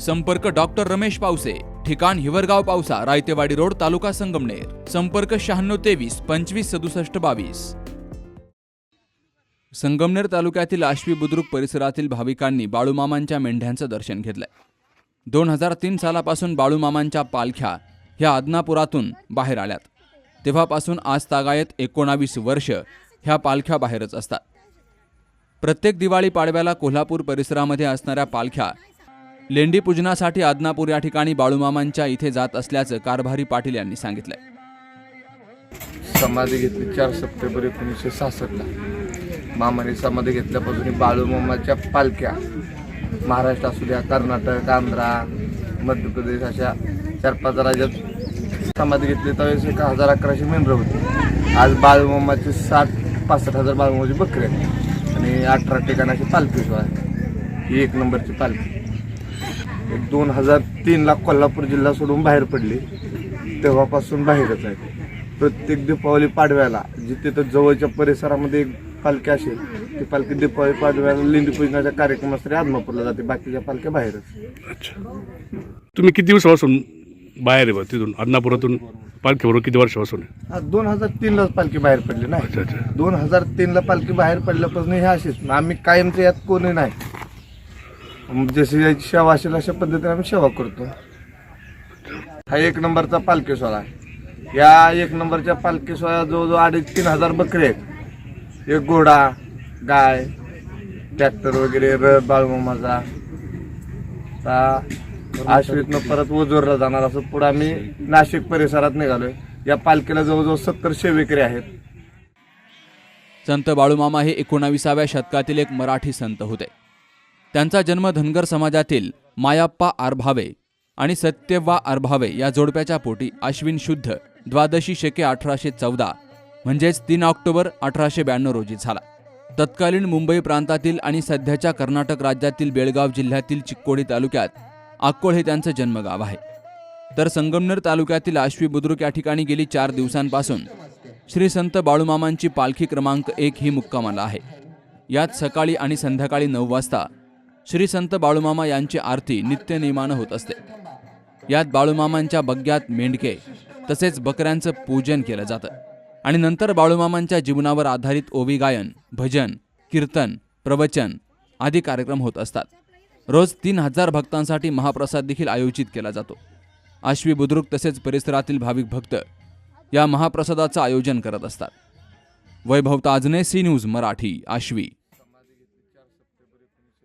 संपर्क डॉक्टर रमेश पावसे ठिकाण हिवरगाव पावसा रायतेवाडी रोड तालुका संगमनेर. संपर्क शहाण्णव तेवीस पंचवीस सदुसष्ट बावीस. संगमनेर तालुक्यातील आश्वी बुद्रुक परिसरातील भाविकांनी बाळूमामांच्या मेंढ्यांचं दर्शन घेतलंय. दोन हजार तीन सालापासून बाळूमामांच्या पालख्या ह्या आदनापुरातून बाहेर आल्यात. तेव्हापासून आज तागायत एकोणावीस वर्ष ह्या पालख्या बाहेरच असतात. प्रत्येक दिवाळी पाडव्याला कोल्हापूर परिसरामध्ये असणाऱ्या पालख्या लेंडी पूजनासाठी आदनापूर या ठिकाणी बाळूमामांच्या इथे जात असल्याचं कारभारी पाटील यांनी सांगितलंय. समाधी घेतली चार सप्टेंबर एकोणीसशे सहासष्टला. मामाने समाधी घेतल्यापासून बाळूमामाच्या पालख्या महाराष्ट्र असू द्या कर्नाटक आंध्रा मध्य प्रदेश अशा चार पाच राज्यात समाधी घेतली. त्यावेळेस एक हजार अकराशे मेंढरं होती. आज बाळूमामाचे साठ पासष्ट हजार बाळूमामाची बकरी आहेत. आणि अठरा ठिकाणाची पालखी सोहळा आहे. ही एक नंबरची पालखी. दोन हजार तीनला कोल्हापूर जिल्हा सोडून बाहेर पडली. तेव्हापासून बाहेरच आहे. प्रत्येक दीपावली पाडव्याला जिथे तर जवळच्या परिसरामध्ये एक पालखी असेल ती पालखी दीपावली पाडव्याला लिंडी पूजनाच्या कार्यक्रमासाठी आदमापूरला जाते. बाकीच्या पालख्या बाहेरच. अच्छा. तुम्ही किती दिवसापासून बाहेर आहे बा तिथून? आदनापुरातून पालखीवरून किती वर्षापासून आहे? हा, दोन हजार तीनलाच पालखी बाहेर पडली ना अच्छा अच्छा. दोन हजार तीनला पालखी बाहेर पडल्यापासून हे असेच. आम्ही कायमचे यात कोणी नाही. जशी याची सेवा असेल अशा पद्धतीने आम्ही सेवा करतो. हा एक नंबरचा पालखी सोहळा आहे. या एक नंबरच्या पालखी सोहळ्या जवळजवळ अडीच तीन हजार बकरे आहेत. एक घोडा गाय ट्रॅक्टर वगैरे रथ बाळूमामाचा आता आश्वितनं परत ओझोरला जाणार असं पुढे आम्ही नाशिक परिसरात निघालोय. या पालखीला जवळजवळ सत्तर शेवेकरी आहेत. संत बाळूमामा हे एकोणाविसाव्या शतकातील एक मराठी संत होते. त्यांचा जन्म धनगर समाजातील मायाप्पा आरभावे आणि सत्यव्वा आरभावे या जोडप्याच्या पोटी आश्विन शुद्ध द्वादशी शके अठराशे चौदा म्हणजेच तीन ऑक्टोबर अठराशे ब्याण्णव रोजी झाला. तत्कालीन मुंबई प्रांतातील आणि सध्याच्या कर्नाटक राज्यातील बेळगाव जिल्ह्यातील चिक्कोडी तालुक्यात आक्कोळ हे त्यांचं जन्मगाव आहे. तर संगमनेर तालुक्यातील आश्वी बुद्रुक या ठिकाणी गेली चार दिवसांपासून श्री संत बाळूमामांची पालखी क्रमांक एक ही मुक्कामाला आहे. यात सकाळी आणि संध्याकाळी नऊ वाजता श्री संत बाळूमामा यांची आरती नित्य नियमानं होत असते. यात बाळूमामांच्या बग्यात मेंढके तसेच बकऱ्यांचं पूजन केलं जातं. आणि नंतर बाळूमामांच्या जीवनावर आधारित ओवी गायन भजन कीर्तन प्रवचन आदी कार्यक्रम होत असतात. रोज तीन हजार भक्तांसाठी महाप्रसाद देखील आयोजित केला जातो. आश्वी बुद्रुक तसेच परिसरातील भाविक भक्त या महाप्रसादाचं आयोजन करत असतात. Vaibhav Tajne C news Marathi Ashvi.